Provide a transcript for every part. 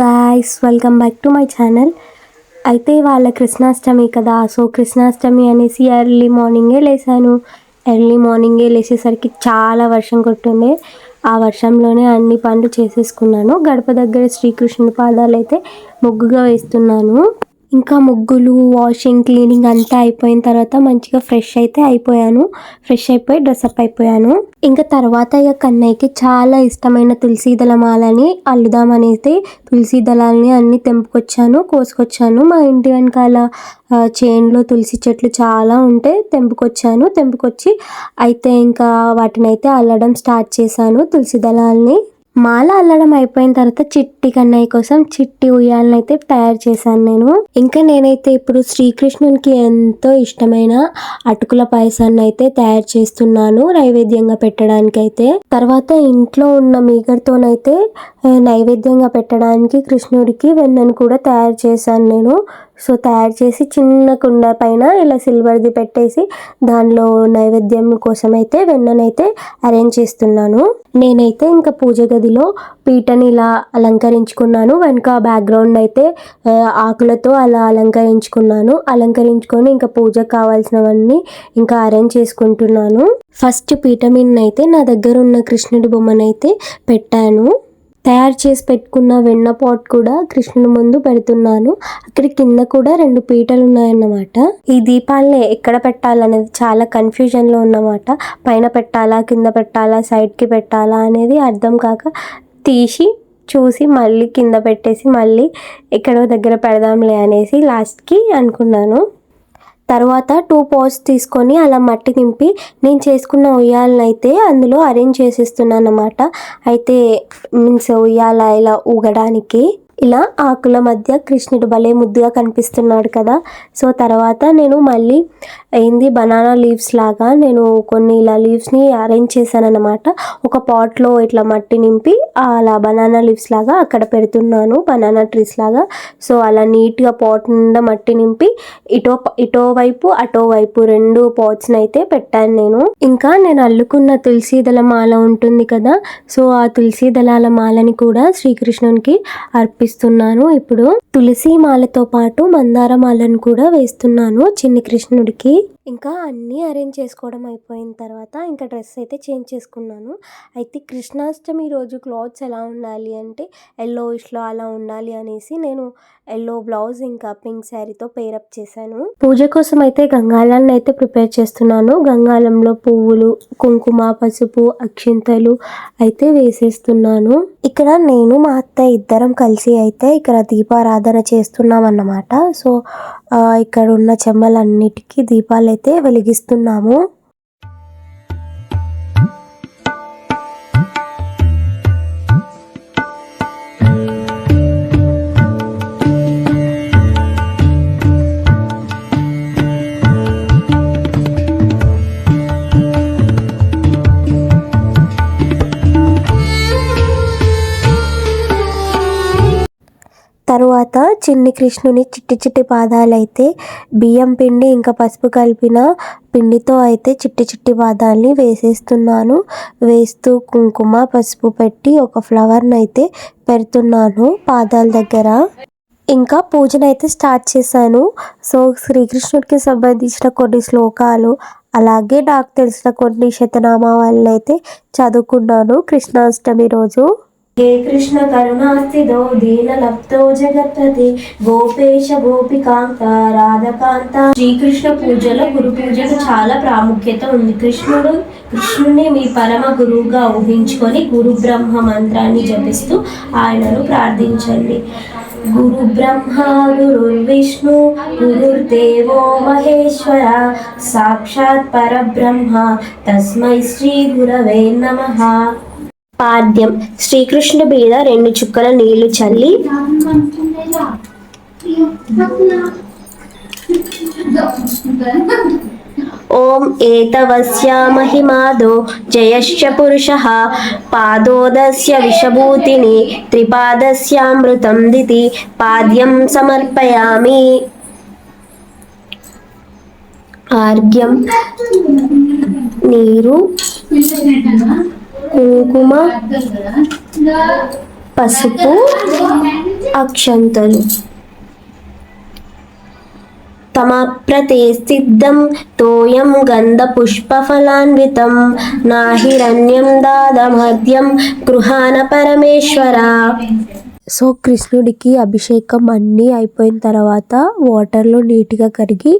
Guys welcome back to my channel అయితే వాళ్ళ కృష్ణాష్టమి కదా సో కృష్ణాష్టమి అనేసి ఎర్లీ మార్నింగే లేసాను. ఎర్లీ మార్నింగే లేచేసరికి చాలా వర్షం కొట్టుండే. ఆ వర్షంలోనే అన్ని పనులు చేసేసుకున్నాను. గడప దగ్గర శ్రీకృష్ణుడి పాదాలు అయితే ముగ్గుగా వేస్తున్నాను. ఇంకా ముగ్గులు వాషింగ్ క్లీనింగ్ అంతా అయిపోయిన తర్వాత మంచిగా ఫ్రెష్ అయితే అయిపోయాను. ఫ్రెష్ అయిపోయి డ్రెస్అప్ అయిపోయాను. ఇంకా తర్వాత ఇక కన్నయ్యకి చాలా ఇష్టమైన తులసి దళమాలని అల్లుదామనేసి తులసి దళాలని అన్ని తెంపుకొచ్చాను కోసుకొచ్చాను. మా ఇంటి వెనకాల చేన్లో తులసి చెట్లు చాలా ఉంటే తెంపుకొచ్చాను. తెంపుకొచ్చి అయితే ఇంకా వాటిని అయితే అల్లడం స్టార్ట్ చేశాను తులసి దళాలని. మాల అల్లడం అయిపోయిన తర్వాత చిట్టి కన్నయ్య కోసం చిట్టి ఉయ్యాలను అయితే తయారు చేశాను నేను. ఇంకా నేనైతే ఇప్పుడు శ్రీకృష్ణునికి ఎంతో ఇష్టమైన అటుకుల పాయసాన్ని అయితే తయారు చేస్తున్నాను నైవేద్యంగా పెట్టడానికి అయితే తర్వాత ఇంట్లో ఉన్న మీగడతోనైతే నైవేద్యంగా పెట్టడానికి కృష్ణుడికి వెన్నను కూడా తయారు చేశాను నేను. సో తయారు చేసి చిన్న కుండ పైన ఇలా సిల్వర్ది పెట్టేసి దానిలో నైవేద్యం కోసం అయితే వెన్ననైతే అరేంజ్ చేస్తున్నాను. నేనైతే ఇంకా పూజ గదిలో పీటని ఇలా అలంకరించుకున్నాను. వెనుక బ్యాక్గ్రౌండ్ అయితే ఆకులతో అలా అలంకరించుకున్నాను. అలంకరించుకొని ఇంకా పూజకు కావాల్సినవన్నీ ఇంకా అరేంజ్ చేసుకుంటున్నాను. ఫస్ట్ పీట మీద అయితే నా దగ్గర ఉన్న కృష్ణుడి బొమ్మనైతే పెట్టాను. తయారు చేసి పెట్టుకున్న వెన్న పాట్ కూడా కృష్ణుని ముందు పెడుతున్నాను. అక్కడ కింద కూడా రెండు పీటలు ఉన్నాయన్నమాట. ఈ దీపాలని ఎక్కడ పెట్టాలనేది చాలా కన్ఫ్యూజన్లో ఉన్నమాట. పైన పెట్టాలా కింద పెట్టాలా సైడ్కి పెట్టాలా అనేది అర్థం కాక తీసి చూసి మళ్ళీ కింద పెట్టేసి మళ్ళీ ఎక్కడో దగ్గర పెడదాంలే అనేసి లాస్ట్కి అనుకున్నాను. తర్వాత టూ పాట్స్ తీసుకొని అలా మట్టి నింపి నేను చేసుకున్న ఉయ్యాలనైతే అయితే అందులో అరేంజ్ చేసేస్తున్నాను అన్నమాట. అయితే మీన్స్ ఉయ్యాల ఇలా ఊగడానికి ఇలా ఆకుల మధ్య కృష్ణుడు భలే ముద్దుగా కనిపిస్తున్నాడు కదా. సో తర్వాత నేను మళ్ళీ ఏంది బనానా లీవ్స్ లాగా నేను కొన్ని ఇలా లీవ్స్ని అరేంజ్ చేశాను అనమాట ఒక పాట్లో ఇట్లా మట్టి నింపి అలా బనానా లీవ్స్ లాగా అక్కడ పెడుతున్నాను బనానా ట్రీస్ లాగా. సో అలా నీట్గా పాట్ నిండా మట్టి నింపి ఇటో ఇటో వైపు అటో వైపు రెండు పాట్స్ని అయితే పెట్టాను నేను. ఇంకా నేను అల్లుకున్న తులసి దళ మాల ఉంటుంది కదా. సో ఆ తులసి దళాల మాలని కూడా శ్రీకృష్ణునికి వేస్తున్నాను. ఇప్పుడు తులసి మాలతో పాటు మందార మాలను కూడా వేస్తున్నాను చిన్ని కృష్ణుడికి. ఇంకా అన్నీ అరేంజ్ చేసుకోవడం అయిపోయిన తర్వాత ఇంకా డ్రెస్ అయితే చేంజ్ చేసుకున్నాను. అయితే కృష్ణాష్టమి రోజు క్లాత్స్ ఎలా ఉండాలి అంటే ఎల్లో ఇష్లో అలా ఉండాలి అనేసి నేను ఎల్లో బ్లౌజ్ ఇంకా పింక్ శారీతో పేరప్ చేశాను. పూజ కోసం అయితే గంగాళాన్ని అయితే ప్రిపేర్ చేస్తున్నాను. గంగాళంలో పువ్వులు కుంకుమ పసుపు అక్షింతలు అయితే వేసేస్తున్నాను. ఇక్కడ నేను మా అత్త ఇద్దరం కలిసి అయితే ఇక్కడ దీపారాధన చేస్తున్నాం అన్నమాట సో ఇక్కడ ఉన్న చెమ్మలన్నిటికీ దీపాలైతే వెలిగిస్తున్నాము. తరువాత చిన్ని కృష్ణుని చిట్టి చిట్టి పాదాలైతే బియ్యం పిండి ఇంకా పసుపు కలిపిన పిండితో అయితే చిట్టి చిట్టి పాదాలని వేసేస్తున్నాను. వేస్తూ కుంకుమ పసుపు పెట్టి ఒక ఫ్లవర్ని అయితే పెడుతున్నాను పాదాల దగ్గర. ఇంకా పూజనైతే స్టార్ట్ చేశాను. సో శ్రీకృష్ణుడికి సంబంధించిన కొన్ని శ్లోకాలు అలాగే నాకు తెలిసిన కొన్ని శతనామా అయితే చదువుకున్నాను కృష్ణాష్టమి రోజు. హే కృష్ణ కరుణాస్థితో దీనలప్తో జగత్పతి గోపేశ గోపికాంత రాధకాంత. శ్రీకృష్ణ పూజలో గురు పూజకు చాలా ప్రాముఖ్యత ఉంది. కృష్ణుడు కృష్ణుని మీ పరమ గురువుగా ఊహించుకొని గురు బ్రహ్మ మంత్రాన్ని జపిస్తూ ఆయనను ప్రార్థించండి. గురు బ్రహ్మ గురుర్విష్ణు గురుర్దేవో మహేశ్వర సాక్షాత్ పరబ్రహ్మ తస్మై శ్రీ గురవే నమః. పాద్యం. శ్రీకృష్ణుడి మీద రెండు చుక్కల నీళ్ళు చల్లి ఓం ఏతవస్యామహిమాదో జయశ్చ పురుష పాదోదస్య విషభూతిని త్రిపాదస్యామృతం దితి పాద్యం సమర్పయామి. ఆర్ఘ్యం. నీరు. కుంకుమ పసుపు అక్షంతలు. తమప్రతే సిద్ధం తోయం గంధ పుష్పఫలాన్వితం. నాహిరణ్యం దాదమద్యం గృహాన పరమేశ్వర. సో కృష్ణుడికి అభిషేకం అన్నీ అయిపోయిన తర్వాత వాటర్లో నీట్గా కరిగి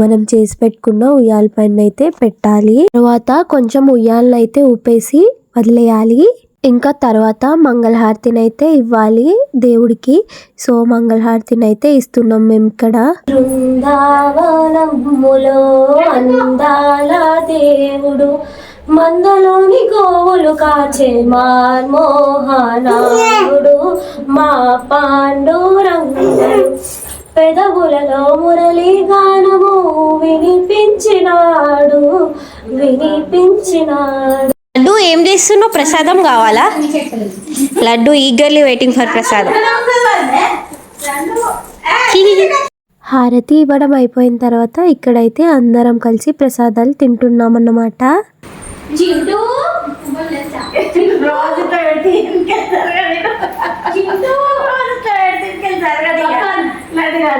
మనం చేసి పెట్టుకున్న ఉయ్యాల పైన అయితే పెట్టాలి. తర్వాత కొంచెం ఉయ్యాలను అయితే ఊపేసి వదిలేయాలి. ఇంకా తర్వాత మంగళహారతిని అయితే ఇవ్వాలి దేవుడికి. సో మంగళహారతిని అయితే ఇస్తున్నాం మేము ఇక్కడ. బృందావనములో అందాల దేవుడు మందలోని గోవులు కాచే మార్మోహనాడు మా పాండురంగుడు. పెదవులలో మురళి గానము వినిపించినాడు వినిపించినాడు. లడ్డు ఏం చేస్తున్నావు? ప్రసాదం కావాలా? లడ్డు ఈగర్లీ వెయిటింగ్ ఫర్ ప్రసాదం. హారతి ఇవ్వడం అయిపోయిన తర్వాత ఇక్కడైతే అందరం కలిసి ప్రసాదాలు తింటున్నాం అన్నమాట రోజు ఇంకెళ్తారు కదా. రోజు కదా.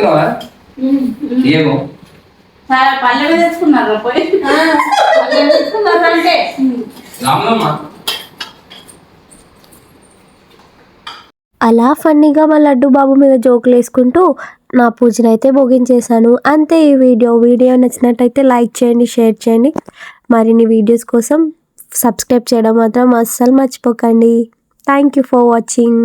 కాదు. ఏమో. చాలా పల్లె తెచ్చుకున్నారు పోయి. తెచ్చుకున్నారు అంటే. రామలమ్మ. అలా ఫన్నీగా మా లడ్డు బాబు మీద జోకులు వేసుకుంటూ నా పూజను అయితే ముగించేశాను. అంతే ఈ వీడియో. వీడియో నచ్చినట్టయితే లైక్ చేయండి షేర్ చేయండి. మరిన్ని వీడియోస్ కోసం సబ్స్క్రైబ్ చేయడం మాత్రం అస్సలు మర్చిపోకండి. Thank you for watching.